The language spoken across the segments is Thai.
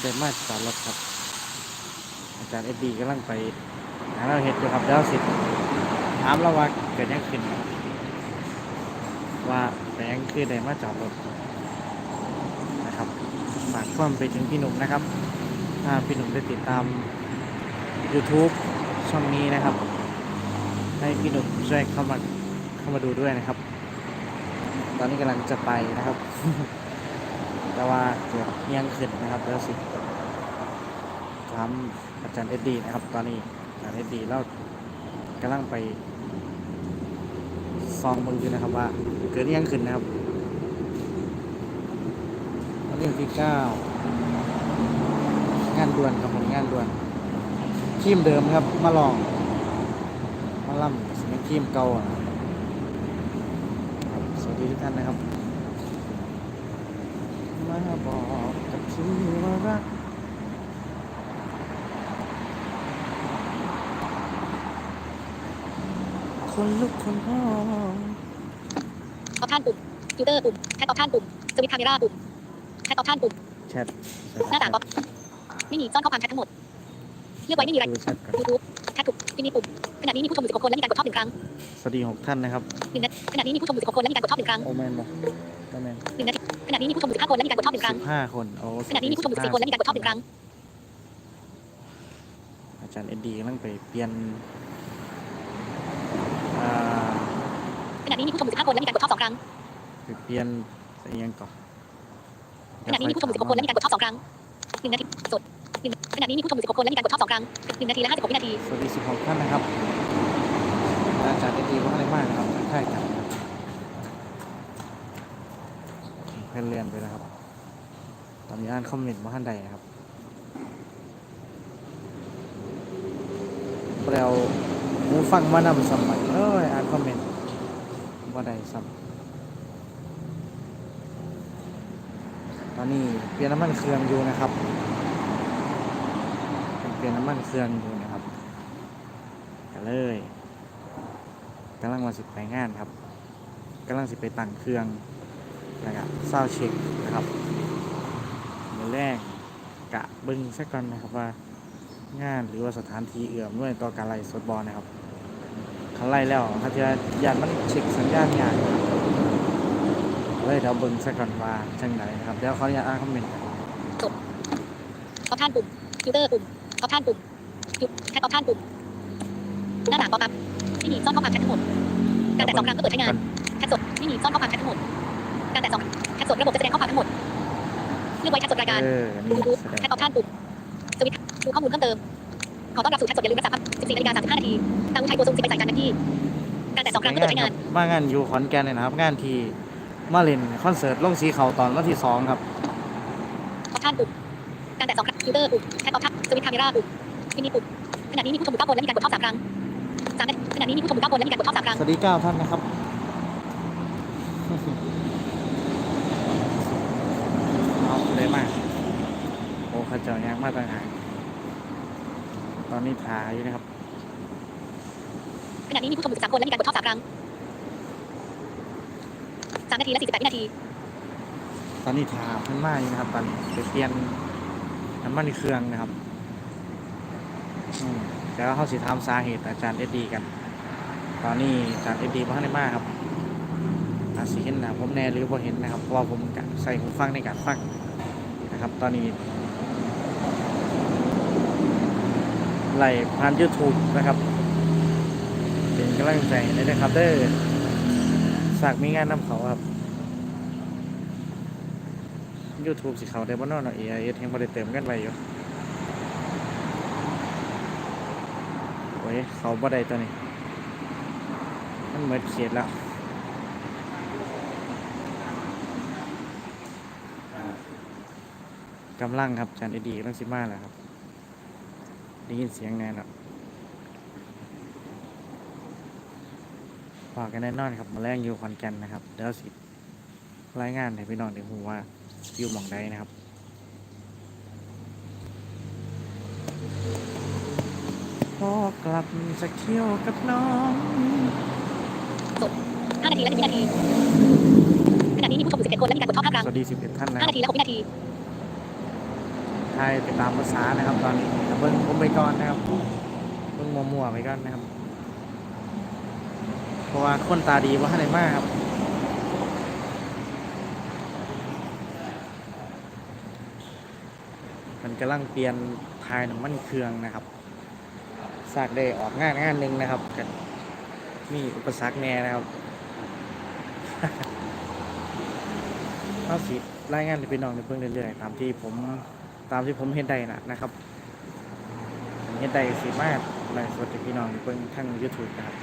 เดินมาจอดรถครับ อาจารย์เอ็ดดีกำลังไปหาเราเห็ดอยู่ครับเดี๋ยวสิถามเราว่าเกิดยังขึ้น ว่าแบงคือเดินมาจอดรถนะครับฝากความไปถึงพี่หนุ่มนะครับ ถ้าพี่หนุ่มได้ติดตาม YouTube ช่องนี้นะครับ ให้พี่หนุ่มช่วยเข้ามาเข้ามาดูด้วยนะครับ ตอนนี้กำลังจะไปนะครับ แต่ว่าเกิดเงียงขึ้นนะครับแล้วสิถามอาจารย์เอ็ดดีนะครับ ตอนนี้อาจารย์เอ็ดดีเรากำลังไปซองมึงอยู่นะครับว่าเกิดเงียงขึ้นนะครับตอนนี้ที่เก้างานด่วนครับผมงานด่วนทีมเดิมครับ มาลอง มาล่ำสิเป็นทีมเก่าสวัสดีทุกท่านนะครับ มาบอกกับฉันว่ารักคนลุกคนพองออปชันปุ่มฟิลเตอร์ปุ่มแคทออปชันปุ่มสวิตช์คาเมราปุ่มแคทออปชันปุ่มแชทหน้าต่างป๊อปไม่มีซ่อนข้อความแชททั้งหมด เลือกไว้ไม่มีรายดูแชทกันยูทูบแชทถูกที่นี่ปุ่มขณะนี้มีผู้ชมอยู่16คนและมีการกดชอบหนึ่งครั้ง สวัสดีหกท่านนะครับหนึ่งนาทีขณะนี้มีผู้ชมอยู่16คนและมีการกดชอบหนึ่งครั้งโอแมนบอก โอแมนหนึ่งนาทีขณะนี้มีผู้ชมอยู่15คนและมีการกดชอบหนึ่งครั้งสิบห้าคนโอ้ขณะนี้มีผู้ชมอยู่14คนและมีการกดชอบหนึ่งครั้ง อาจารย์เอ็ดดี้กำลังไปเปลี่ยนอ่าขณะนี้มีผู้ชมอยู่15คนและมีการกดชอบสองครั้ง ไปเปลี่ยนอะไรยังก่อนขณะนี้มีผู้ชมอยู่16คนและมีการกดชอบสองครั้งหนึ่งนาทีสดหนึ่งขณะนี้มีผู้ชมอยู่16คนและมีการกดชอบสองครั้งหนึ่งนาทีและ56วินาที สวัสดีสิบหกท่านนะครับ อาจารย์เอ็ดดี้ว่าอะไรมากนะครับใช่กันครับ เพื่อนเรียนไปแล้วครับ ตอนนี้อ่านคอมเมนต์ว่าท่านใดนะครับเราหูฟังมานำสมัยเอ้ยอ่านคอมเมนต์ว่าใดซ้ำตอนนี้เปลี่ยนน้ำมันเครื่องอยู่นะครับ เปลี่ยนน้ำมันเครื่องอยู่นะครับก็เลยกำลังมาสิไปงานครับกำลังสิไปตั้งเครื่อง นะครับเศร้าเช็คนะครับมือแรกกะบึงสักก่อนนะครับว่างานหรือว่าสถานที่เอื้อมด้วยต่อการไล่สดบอลนะครับเขาไล่แล้วเขาจะยานมันเช็คสัญญาณงานเลยเดี๋ยวเบึงสักก่อนว่าจังไหนนะครับเดี๋ยวเขาจะอ่านคอมเมนต์กันออปชันปุ่มฟิลเตอร์ปุ่มออปชันปุ่มแคทออปชันปุ่มหน้าต่างป๊อปอัพไม่มีซ่อนข้อความแชททั้งหมดการแตะสองครั้งก็เปิดใช้งานแชทสดไม่มีซ่อนข้อความแชททั้งหมด การแตะสองแชทสดระบบจะแสดงข้อความทั้งหมด เลือกไว้แชทสดรายการเออนี่ยูทูบแสดงแชทออปชันปุ่มสวิตช์ดูข้อมูลเพิ่มเติม ขอต้อนรับสู่แชทสดอย่าลืมรักษาภาพ14นาฬิกา35นาทีตามอุทัยโกซุม10ไปใส่การกันที่ การแตะสองครั้งก็เปิดใช้งาน มางานอยู่ขอนแก่นเลยนะครับ งานที่มาเล่นคอนเสิร์ตลงสีเขาตอนวันที่สองครับออปชันปุ่มการแตะสองครั้งฟิลเตอร์ปุ่มแชทออปชันสวิตช์คาเมราปุ่มมินิปุ่มขณะนี้มีผู้ชมอยู่9คนและมีการกดชอบ3ครั้งสามนาทีขณะนี้มีผู้ชมอยู่9คนและมีการกดชอบ3ครั้งสวัสดีเก้าท่านนะครับ เอาเลย มากโอ้ข้าเจ้ายางมาต่างหากตอนนี้ถ่ายอยู่นะครับขณะนี้มีผู้ชมอยู่13คนและมีการกดชอบ3ครั้ง3นาทีและ48วินาที ตอนนี้ถ่ายเพิ่นมาอยู่นะครับ ตอนนี้ไปเปลี่ยนน้ำมันเครื่องนะครับอืมแล้วเขาสิถามสาเหตุอาจารย์เอ็ดดีกัน ตอนนี้อาจารย์เอ็ดดีมาได้มากครับอาจสิเห็นนะผมแน่หรือบ่เห็นนะครับ เพราะว่าผมกะใส่หูฟังในการฟัง นะครับ ตอนนี้ไหลผ่าน YouTube นะครับ เป็นกำลังใจให้นะครับเด้อฝากมีงานนำเขาครับ YouTube สิเขาได้บ่เนอนเนาะ AIS ยังบ่ได้เติมกันไว้อยู่โอ้ยเขาบ่ได้ตัวนี้ มันเหมือนเขียดแล้ว กำลังครับจันเอดีกำลังสิมาแล้วครับ ได้ยินเสียงแน่นอนฝากกันแน่นอนครับมาแรงอยู่ขอนแก่นนะครับเดี๋ยวสิรายงานให้พี่น้องได้ฮู้ว่าอยู่หมองใดนะครับพอกลับจากเที่ยวกับน้อง5นาทีและ1วินาทีขณะนี้มีผู้ชมอยู่11คนและมีการกดชอบ5ครั้งสวัสดีสิบเอ็ดท่านนะค5รับนาทีและ6วินาที คทยไปตามภาษานะครับตอนนี้เบิ้งผมไปก่อนนะครับเบิ้งมัวๆไปก่อนนะครับ เพราะว่าคนตาดีว่าให้ได้มากครับมันกำลังเปลี่ยนทายน้ำมันเครื่องนะครับซากได้ออกงานงานหนึ่งนะครับกันมีอุปสรรคแน่นะครับเอาสิรายงานให้พี่น้องในเพิ่งเรื่อยๆตามที่ผม ตามที่ผมเห็นได้นะนะครับเห็นได้สิมากไลฟ์สดให้พี่น้องเพิ่งทั้ง YouTube นะครับ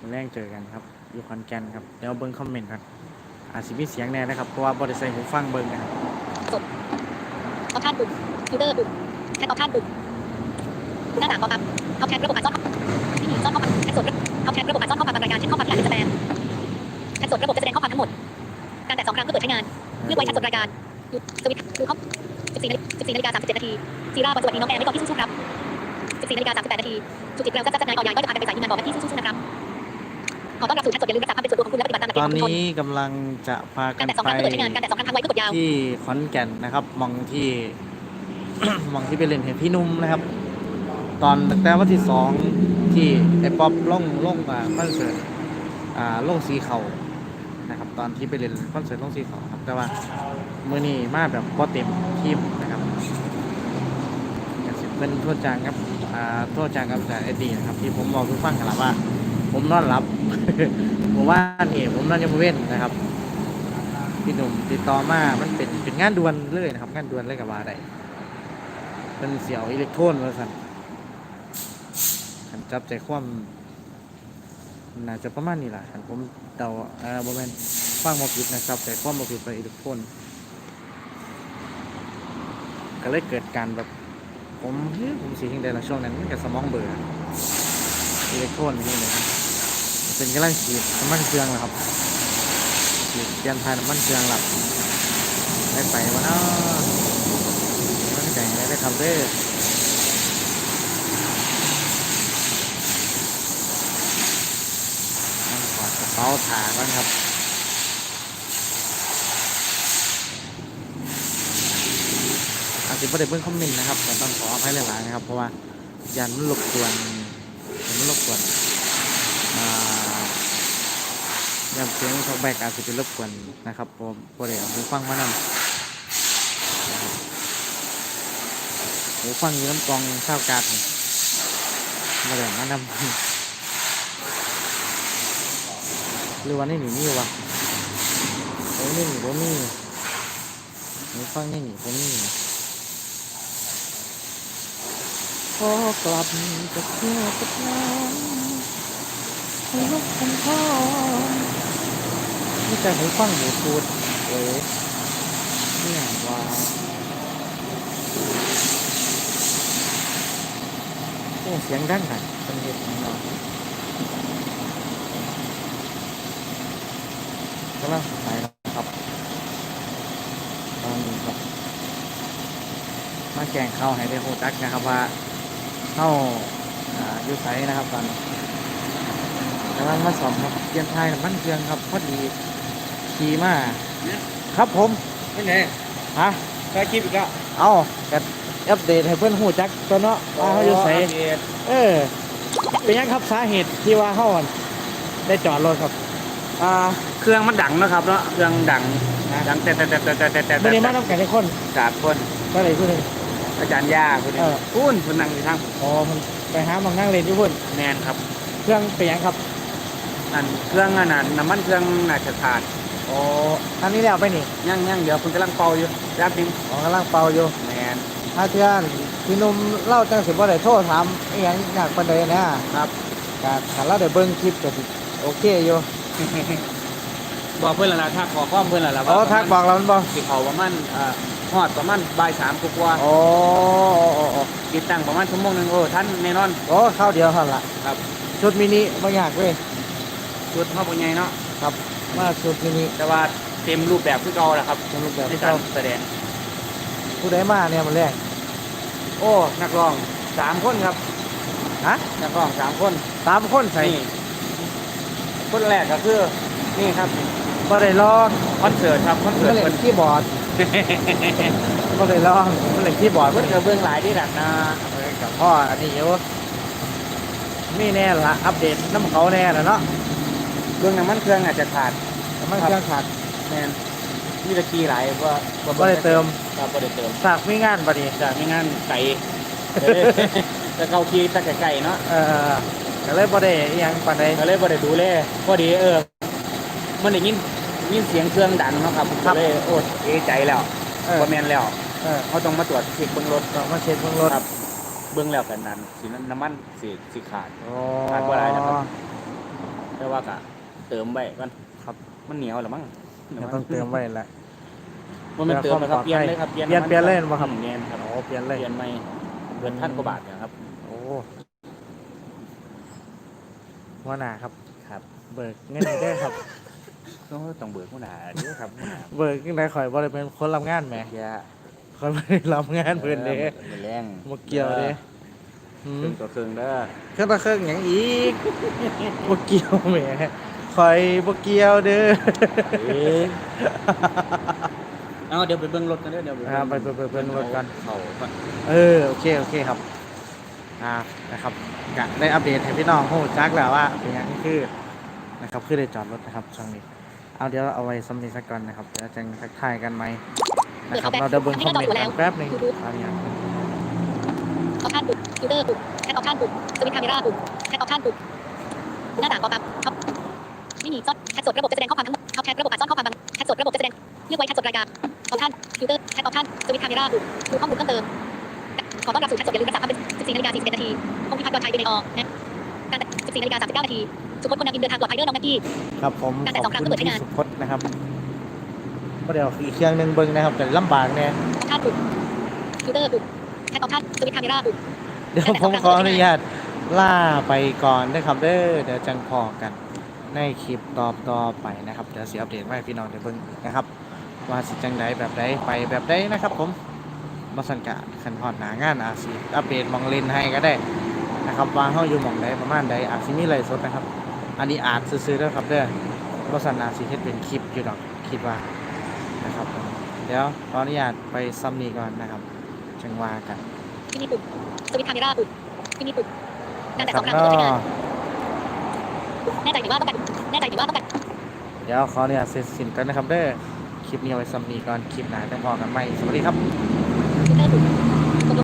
วันแรกเจอกันครับ อยู่คอนแกนครับเดี๋ยวเบิ้งคอมเมนต์กันอาจสิมีเสียงแน่นะครับ เพราะว่าบริษัทหูฟังเบิ้งนะครับออปชั่นปุ่มฟิลเตอร์ปุ่มแคทออปชั่นปุ่มหน้าต่างปอปอัพเอาแคทระบบอัดซ่อนที่มีซ่อนข้อความแคทส่วนเอาแคทระบบอัดซ่อนข้อความบางรายการเช่นข้อความที่อาจจะสแปมแคทส่วนระบบจะแสดงข้อความทั้งหมด แตะสองครั้งเพื่อเปิดใช้งาน เลือกไว้แคทส่วนรายการหยุดสวิตช์ดูข้อ14นาฬิ14นาฬิกา37นาทีจีราวันสวัสดีน้องแอนไม่กอนที่สู้ๆครับ14นาฬิกา38นาทีจุจิตแล้วจัดจัดนายออยายก็จะพากันไปสายงานบอกกันที่สู้ๆนะครับขอต้อนรับสู่แคทสดอย่าลืมรักษาความเป็นส่วนตัวของคุณและปฏิบัติตามหลักเกตอนฑ์ของคุณนี้กำลังจะพากัการนแตะสองไปครั้งเปิดใช้งานการแตะสองครั้งที่ขอนแก่นนะครับมองที่มองที่ไปเล่นเห็นพี่นุ่มนะครับ ตอนตั้งแต่วันที่สองที่ไอ้ป๊อปล่องล่องอ่าคอนเสิร์ตอ่าล่งสีเขา นะครับตอนที่ไปเล่นคอนเสิร์ตล่งสีเขาครับ แต่ว่ามือนี้มาแบบพอเต็มทีมนะครับอยากสิเป็นโทษจางครับอ่าโทษจางกับจากไอดีนะครับ ที่ผมบอกทุกฟังกันแล้วว่า ผมนอนหลับผมว่านี่ผมนอนยมเว้นนะครับพี่หนุ่มติดต่อมา มันเป็นเป็นงานด่วนเลยนะครับ งานด่วนเลยกับว่าได้เป็นเสียวอิเล็กโทรนว่าสันขันจับใจความ น่าจะประมาณนี้แหละผมเดาอ่าบมเมนฟังมาผิดนะครับใจความมาผิดไปอิเล็กโทรนก็เลยเกิดการแบบ ผมเฮ้ยผมสีทิ้งได้ละช่วงนั้นมันกับสมองเบื่ออิเล็กโทรนนี่เลยครับเป็นกำลังฉีดน้ำมันเครื่องนะครับเสียนทายน้ำมันเครื่องหลับได้ไปวะเนาะมันแข่งได้ทำเด้อต้องขอดกระ เป๋าถาก่อนครับอาจจะไม่ได้เบิ่งคอมเมนต์นะครับแต่ต้องขออภัยหลายๆนะครับ เพราะว่ายันมันรบกวนมันรบกวนยามเสียงเขาแบกอาจจะเป็นรบกวนนะครับผมพอได้เอาหูฟังมานำนะครับหูฟังอยู่น้ำกองข้าวกาดนี่มาได้มานำ หรือว่านี่หนีนี่วะโอ้ยนี่หนีผมนี่หูฟังนี่หนีผมนี่พอกลับจากเที่ยวกับน้องให้นกคำพ่อนี่แต่หูฟังหูพูดเอ๋เนี่ยว่าโอ้เสียงดังกันเป็นเหตุของเรา กำลังไปแล้วครับตอนนี้ครับมาแกงเข้าวให้ได้โหจักนะครับว่าเข้าอ่าอยู่ไสนะครับตอนนี้กำลังมาสอบครับเตรียมทายน้ำมันเครื่องครับพอดีขี่มาครับผมไม่ไหนฮะถ่ายคลิปอีกแล้วเอากัอัปเดตให้เพื่อนหูจักตัวเนาะว่าเขาอยู่ใส่เออ เป็นยังครับสาเหตุที่ว่าเขาอั่นได้จอดรถครับ อ่า เครื่องมันดังนะครับเนาะเครื่องดังดังแต่แต่แต่แต่แต่แต่แต่ไม่ได้มาทำกันในคนจากคนก็เลยพูดหนึ่งอาจารย์ย่าคนนี้เออพูนคนนั่งอยู่ทางอ๋อมันไปหามังนั่งเล่นอยู่พุ่นแมนครับ เครื่องเป็นยังครับอันเครื่องอันนั้นน้ำมันเครื่องน่าจะขาดอ๋ออันนี้แล้วไปนี่ยังยังเดี๋ยวคุณกำลังเป่าอยู่รับดิมอ๋อกำลังเป่าอยู่แมนถ้าเพื่อนพี่หนุ่มเล่าจังสิบ่ได้โทษถามอหยังอยากประเด็นนะครับการถ้าเราได้เบิ่งคลิปก็สิโอเคอยู่ บอกเพื่อนและละทักขอข้อมเพื่อนและละอ๋อทักบอกเรามันบ่สิเขาประมาณอ่าฮอดประมาณบ่ายสามกว่าอ๋ออ๋ออ๋ออ๋อๆติดตั้งประมาณชั่วโมงหนึงโอ้ท่านแน่นอนโอ้เข้าเดียวเท่านั้นละครับ ชุดมินิบางอย่างเว้ยชุดเข้าไปไงเนาะมาชุดมินิแต่ว่าเต็มรูปแบบคือเก่าแหละครับสรุปแบบในที่การเขาแสดง ผู้ใดมาเนี่ยมันแรก โอ้นักร้องสามคนครับฮะ นักร้องสามคนตามคนใส่นี่คนแรกก็คือนี่ครับ บ่ได้ลองคอนเสิร์ตครับคอนเสิมัร์นตเล่เพิ่นน คีย์บอร์ดบ่ได้ลองมันเล่นคีย์บอร์ดเพิ่เพิ่นนก็เบิ่งหลายที่ดักนะเออกับพ่ออันนี้อยู่มีแน่ละอัปเดตน้ำเขาแน่ละเนาะเบิ่งน้ำมันเครื่องอาจจะขาดน้ำมันเครื่องขาดแม่นมีตะกี้หลายว่าบ่ได้เติมครับบ่ได้เติมสากมีงานบัดนี้จากไม่งั้นไก่จะเกาคีตะไก่ๆเนาะ เออก็เลยบ่ได้อิหยังปานใดก็เลยบ่ได้ดูแลพอดีเออ มันได้ยิน ยินเสียงเครื่องดังเนาะครับก็เลยโอ้เอะใจแล้วเออ บ่แม่นแล้วเออเขาต้องมาตรวจเช็คเบิ่งรถต้องมาเช็ดเบิ่งรถครับเบิ่งแล้วกันนั้นสิน้ำมันสิสิขาดโอ้ขาดบ่ได้นะครับ แต่ว่าก็เติมไว้ก่อนครับ มันเหนียวแล้วมั้งเดี๋ยวต้องเติมไว้แหละ มันเป็นเติมนะครับเพื่เปลี่ยอนความเลยครับปลอดภัยเปลี่ยนเปลี่ยนเลยบ่ครับ เปลี่ยนครับโอ้เปลี่ยนเลยเปลี่ยนใหม่เดือนพันกว่าบาทเนี่ยครับ โอ้หัวหน้าครับ ครับ เบิกเงินให้ได้ครับ โอ้ต้องเบิกผู้หนาเด้อครับผู้หนาเบิกยังไงข่อยบ่ได้เป็นคนรับงานแหมเฮียข่อยบ่ได้รับงานเพิ่นเด้ออแรงบ่เกี่ยวเด้อืเครื่มองต่อเครื่องเด้อเครื่องตะเครื่องหยังอีกบ่เกี่ยวแหมข่อยบ่เกี่ยวเด้อเอ๊ะเอาเดี๋ยวไปเบิ่งรถกันเด้อเดี๋ยวอ่าไปไปไปเบิ่งรถกันเขาก่อนเออโอเคโอเคครับอ่านะครับกะได้อัปเดตให้พี่น้องฮู้จักแล้วว่าเป็นหยังคือนะครับคือได้จอดรถนะครับช่วงนี้ เอาเดี๋ยวเอาไว้สำเร็จสักก่อนนะครับเดี๋ยวจะทักทายกันไหมนะครับเราจะเบิ่งคอมเมนต์กันแป๊บหนึงเอาอย่างออปชั่นปุ่มฟิลเตอร์ปุ่มแคทออปชั่นปุ่มสวิตช์คาเมราปุ่มแคทออปชั่นปุ่มหน้าต่างป๊อปอัพท็อปมินิซ่อนแคทสดระบบจะแสดงข้อความทั้งหมดท็อปแคทระบบอัดซ่อนข้อความบางแคทสดระบบจะแสดงเลือกไว้แคทสดรายการออปชั่นฟิลเตอร์แคทออปชั่นสวิตช์คาเมราปุ่มดูข้อมูลเพิ่มเติมขอต้อนรับสู่แคทสดอย่าลืมรักษาความเป็น14นาฬิกา41นาทีพงพิพัฒน์ดอนชัยเบเนออนะการแต่14นาฬิกา39นาที สุพจน์คนนำอินเดินทางปลอดภัยเด้อน้องนักกี้ ครับผมการแต่ขสออบงครั้งคุณก็เปิดให้พี่งานสุพจน์นะครับก็เดี๋ยวอีกเครื่องหนึงเบิ่งนะครับแต่ลำบากแน่ออปชั่นปุ่มฟิลเตอร์ปุ่มแคทออปชั่นสวิตช์คาเมราปุ่ม เดี๋ยวผมขออนุญาตล่าไปก่อนนะครับเด้อเดี๋ยวจังพอกัน ในคลิปต่อต่อไปนะครับเดี๋ยวสิอัปเดตไว้ให้พี่น้องได้เบิ่งนะครับ ว่าสิจังใดแบบใดไปแบบใดนะครับ ผมมาสังกะขันฮอดหนางานอาจสิอัปเดตหมองเลนให้ก็ได้นะครับว่าเฮาอยู่หมองใดประมาณใดอาจสิมีไลฟ์สดนะครับ อันนี้อาจซื้อๆเด้อครับเด้อบ่ซั่นอาจสิเฮ็ดเป็นคลิปอยู่ดอกคิดว่านะครับผมเดี๋ยวขออนุญาตไปซ้ำนี้ก่อนนะครับจังว่ากันที่นี่ปุ่มสวิตช์คาเมราปุ่มที่นี่ปุ่มการแต่คสรัอบงครั้งเนาเปิดให้งานะแน่ใจหรือว่าต้องการแน่ใจหรือว่าต้องการเดี๋ยวขออนุญาตเสร็จสิ้นกันนะครับเด้อคลิปนี้เอาไว้ซ้ำนี้ก่อนคลิปหน้าจะพอกันใหม่สวัสดีครับฟิลเตอร์ปุ่ม